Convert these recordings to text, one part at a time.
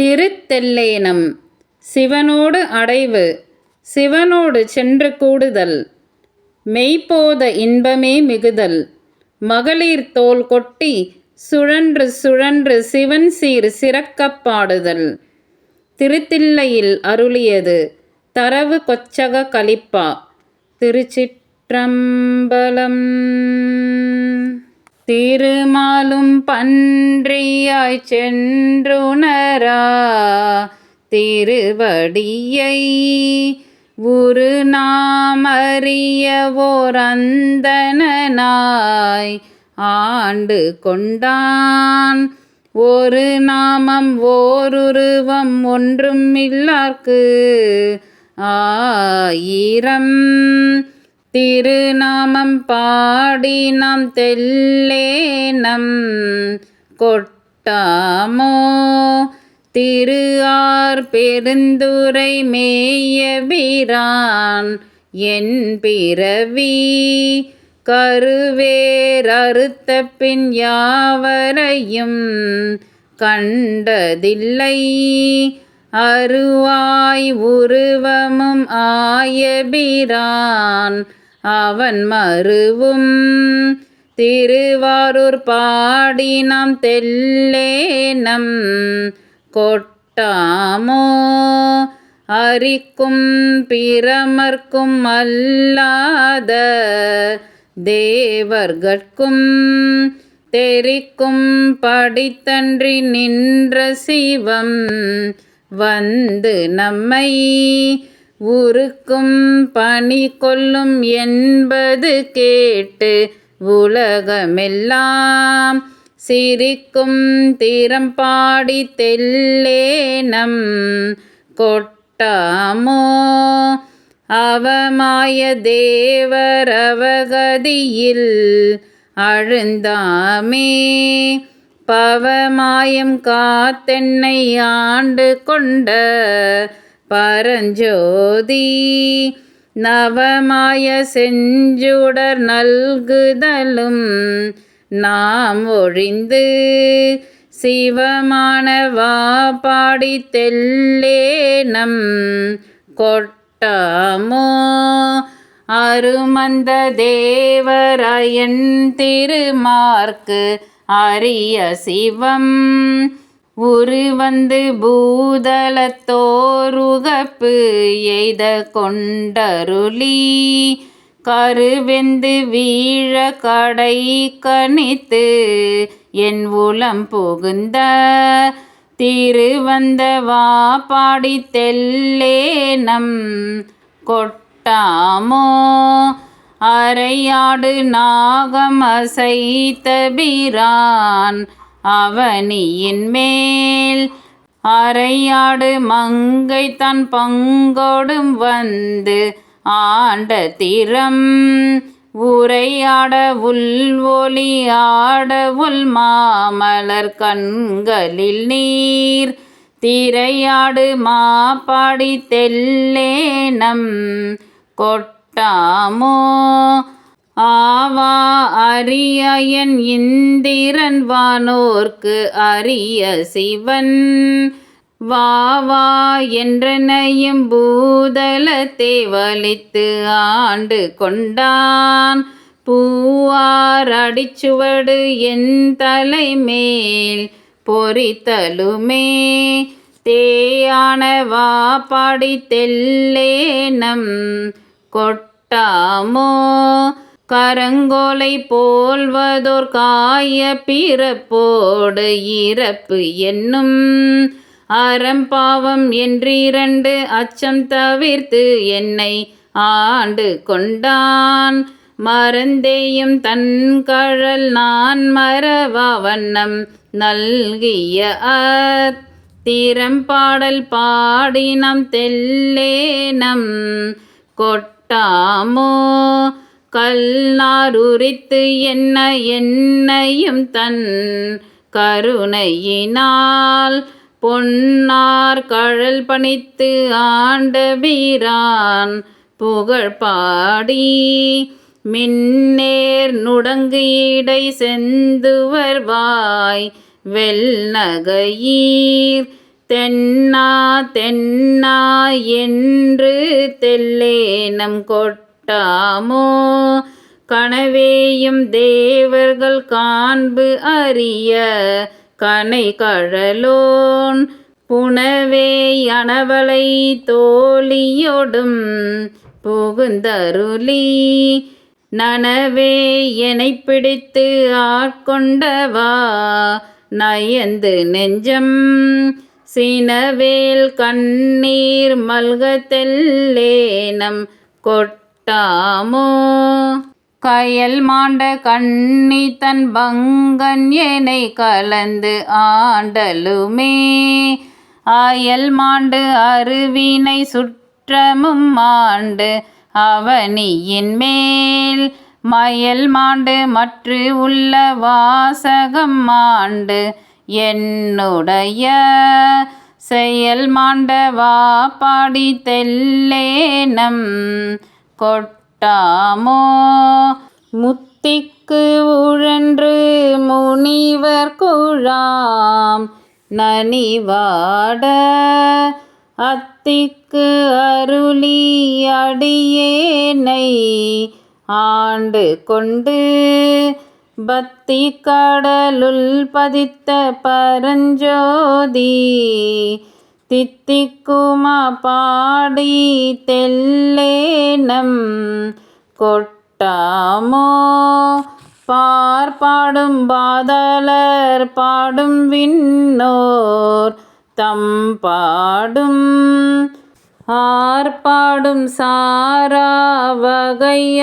திருத்தெல்லேனம். சிவனோடு அடைவு சிவனோடு சென்று கூடுதல். மெய்ப்போத இன்பமே மிகுதல். மகளிர் தோல் கொட்டி சுழன்று சுழன்று சிவன் சீர் சிறக்கப் பாடுதல். திருத்தில்லையில் அருளியது தரவு கொச்சக கலிப்பா. திருச்சிற்றம்பலம் திருமாலும் பன்றியாய் சென்றுணரா திருவடியை உரு நாமறிய ஓரந்தனாய் ஆண்டு கொண்டான். ஒரு நாமம் ஓருருவம் ஒன்றும் இல்லார்க்கு ஆயிரம் திருநாமம் பாடி நாம் தெல்லேனம் கொட்டாமோ? திரு ஆர் பெருந்துரை மேயபிரான் என் பிறவி. கருவேரறுத்த பின் யாவரையும் கண்டதில்லை. அருவாய் உருவமும் ஆயபிரான் அவன் மறுவும் திருவாரூர் பாடி தெல்லேனம். கொட்டாமோ? அரிக்கும் பிரமர்க்கும் அல்லாத தேவர்கட்கும். தெரிக்கும் படித்தன்றி நின்ற சிவம் வந்து நம்மை உருக்கும் பணி கொள்ளும் என்பது கேட்டு உலகமெல்லாம் சிரிக்கும் திறம்பாடி தெல்லேனம் கொட்டாமோ? அவமாய தேவரவகதியில் அழுந்தாமே? பவமாயம் காத்தென்னை ஆண்டு கொண்ட பரஞ்சோதி நவமாய செஞ்சுடர் நல்குதலும் நாம் ஒழிந்து சிவமானவா பாடி தெல்லேனம் கொட்டாமோ? அருமந்த தேவராயன் திருமார்க்கு அரிய சிவம் உருவந்து பூதலத்தோருகப்பு எய்த கொண்டருளி. கருவெந்து வீழ கடை கணித்து என் உளம் புகுந்த திருவந்த பாடி தெல்லேனம் கொட்டாமோ. அரையாடு நாகம் அசைத்த பிரான் அவனி என்மேல் அரையாடு மங்கை தன் பங்கோடும் வந்து ஆண்ட திறம். உரையாட உள் ஒளி ஆட உள் மாமலர் கண்களில் நீர். திரையாடு மாப்பாடி தெல்லேனம் கொட்டாமோ ஆவா அரியன் இந்திரன் வானோர்க்கு அரிய சிவன். வாவா என்றனையும் பூதலத்தை வலித்து ஆண்டு கொண்டான். பூவார் அடிச்சுவடு என் தலைமேல் பொறித்தலுமே. தேயான வா பாடி தெல்லேனம் கொட்டாமோ. கரங்கோலை போல்வதோர் காய பிறப்போடு இறப்பு என்னும் அறம்பாவம் என்றிரண்டு அச்சம் தவிர்த்து என்னை ஆண்டு கொண்டான். மறந்தேயும் தன் கழல் நான் மறவா வண்ணம் நல்கிய திறம்பாடல் பாடினம் தெல்லேனம் கொட்டாமோ கல்நாருரித்து என்ன என்னையும் தன் கருணையினால் பொன்னார் கழல் பணித்து ஆண்ட வீரான் புகழ் பாடி மின்னேர் நுடங்கு இடை செந்துவர் வாய் வெல்நகையீர் தென்னா தென்னா என்று தெல்லேனம் காட்டாமோ? கனவேயும் தேவர்கள் காண்பு அறிய கனை கழலோன். புனவே அணவளை தோழியொடும் புகுந்தருளி. நனவே என்னை பிடித்து ஆட்கொண்டவா? நயந்து நெஞ்சம் சினவேல் கண்ணீர் மல்கத்தெல்லேனம் கொட்டாமோ? கயல் மாண்ட கண்ணி தன் பங்கன் எனை கலந்து ஆண்டலுமே. அயல் மாண்டு அருவினை சுற்றமும் மாண்டு அவனியின் மேல். மயல் மாண்டு மற்று உள்ள வாசகம் மாண்டு என்னுடைய. செயல் மாண்டவா பாடி தெல்லேனம். கொட்டாமோ? முத்திக்கு உழன்று முனிவர் குழாம் நனிவாட. அத்திக்கு அருளி அடியேனை ஆண்டு கொண்டு பக்தி கடலுள் பதித்த பரஞ்சோதி. தித்திக்கும பாடி தெல்லேனம். கொட்டாமோ? பார்ப்பாடும் பாதலர் பாடும் விண்ணோர். தம் பாடும். ஆர்ப்பாடும் சாரா வகையருளி.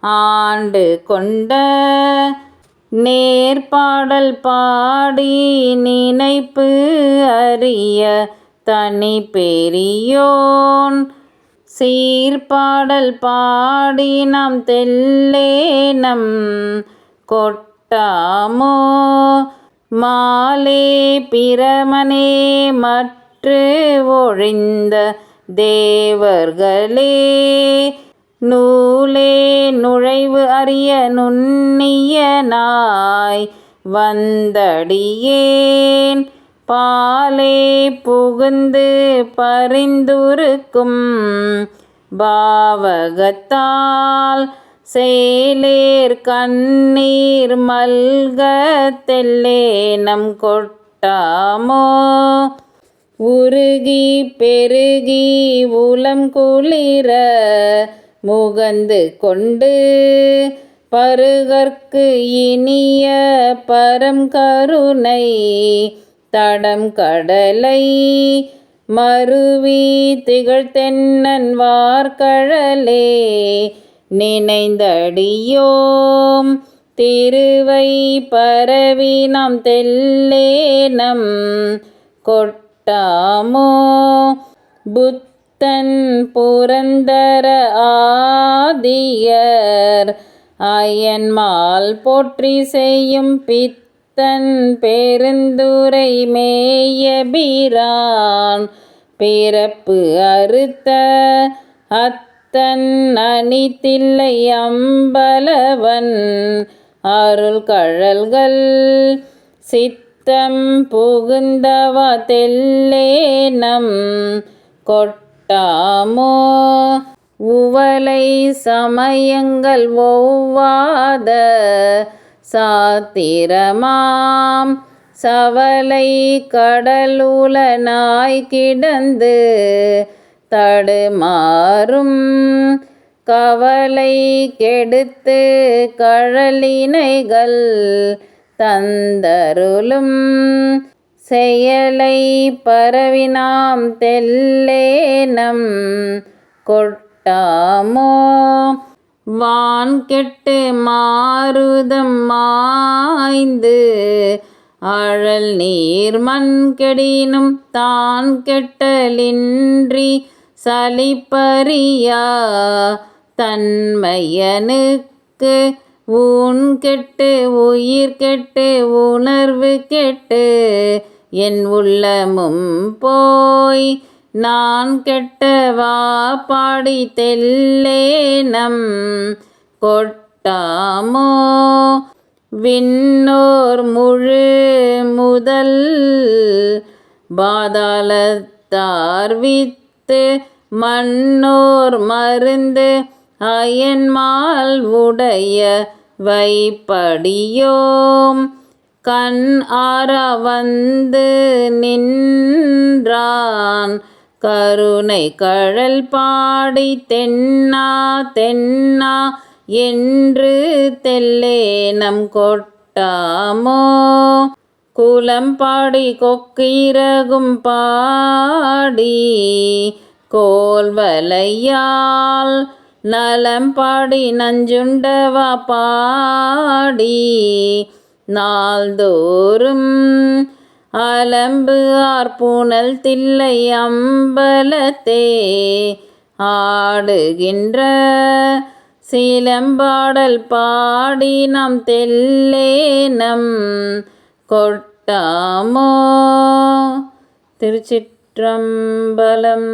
ஆண்டு கொண்ட நேர்பாடல் பாடி நினைப்பு அறிய தனி பெரியோன். சீர்பாடல் பாடி நாம் தெல்லேனம் கொட்டாமோ? மாலே பிரமனே மற்று ஒழிந்த தேவர்களே. நூலே நுழைவு அறிய நுண்ணிய நாய் வந்தடியேன். பாலே புகுந்து பரிந்துருக்கும் பாவகத்தால் சேலேர் கண்ணீர் மல்க தெல்லேனம் கொட்டாமோ? உருகி பெருகி உளம் குளிர முகந்து கொண்டு பருகற்கு இனிய பரம் கருணை தடம் கடலை மருவி திகழ்த்தென்னன் வார்கழலே நினைந்தடியோம் திருவை பரவி நாம் தெல்லேனம் கொட்டாமோ புத்த தன் புரந்தர ஆதியர். அயன்மால் போற்றி செய்யும் பித்தன் பெருந்துரை மேயபிரான் பிறப்பு அறுத்த அத்தன் அணித்தில்லை அம்பலவன். அருள் கழல்கள் சித்தம் புகுந்தவா தெல்லேனம். பட்டாமோ உவலை சமயங்கள் ஒவ்வாத சாத்திரமாம். சவலை கடலுலனாய் கிடந்து தடுமாறும். கவலை கெடுத்து கழலினைகள் தந்தருளும். செயலை பரவினாம் தெல்லேனம் கொட்டாமோ? வான் கெட்டு மாறுதம் மாய்ந்து அழல் நீர் மண் கெடினும் தான் கெட்டலின்றி சலிப்பறியா? தன்மையனுக்கு ஊன் கெட்டு உயிர் கெட்டு உணர்வு கெட்டு என் உள்ளமும் போய் நான் கெட்டவா பாடி தெல்லேனம் கொட்டாமோ? விண்ணோர் முழு முதல் பாதாளத்தார் வித்து மண்ணோர் மருந்து அயன்மால் உடைய வைப்படியோம். கண் ஆற வந்து நின்றான். கருணை கழல் பாடி தென்னா தென்னா என்று தெல்லேனம் கொட்டாமோ? குலம் பாடி கொக்கிரகும் பாடி கோல்வலையால் நலம் பாடி நஞ்சுண்டவா பாடி நாள்தோறும் அலம்பு ஆர்புனல் தில்லை அம்பலத்தே ஆடுகின்ற சிலம்பாடல் பாடி நம் தெல்லேனம் கொட்டாமோ? திருச்சிற்றம்பலம்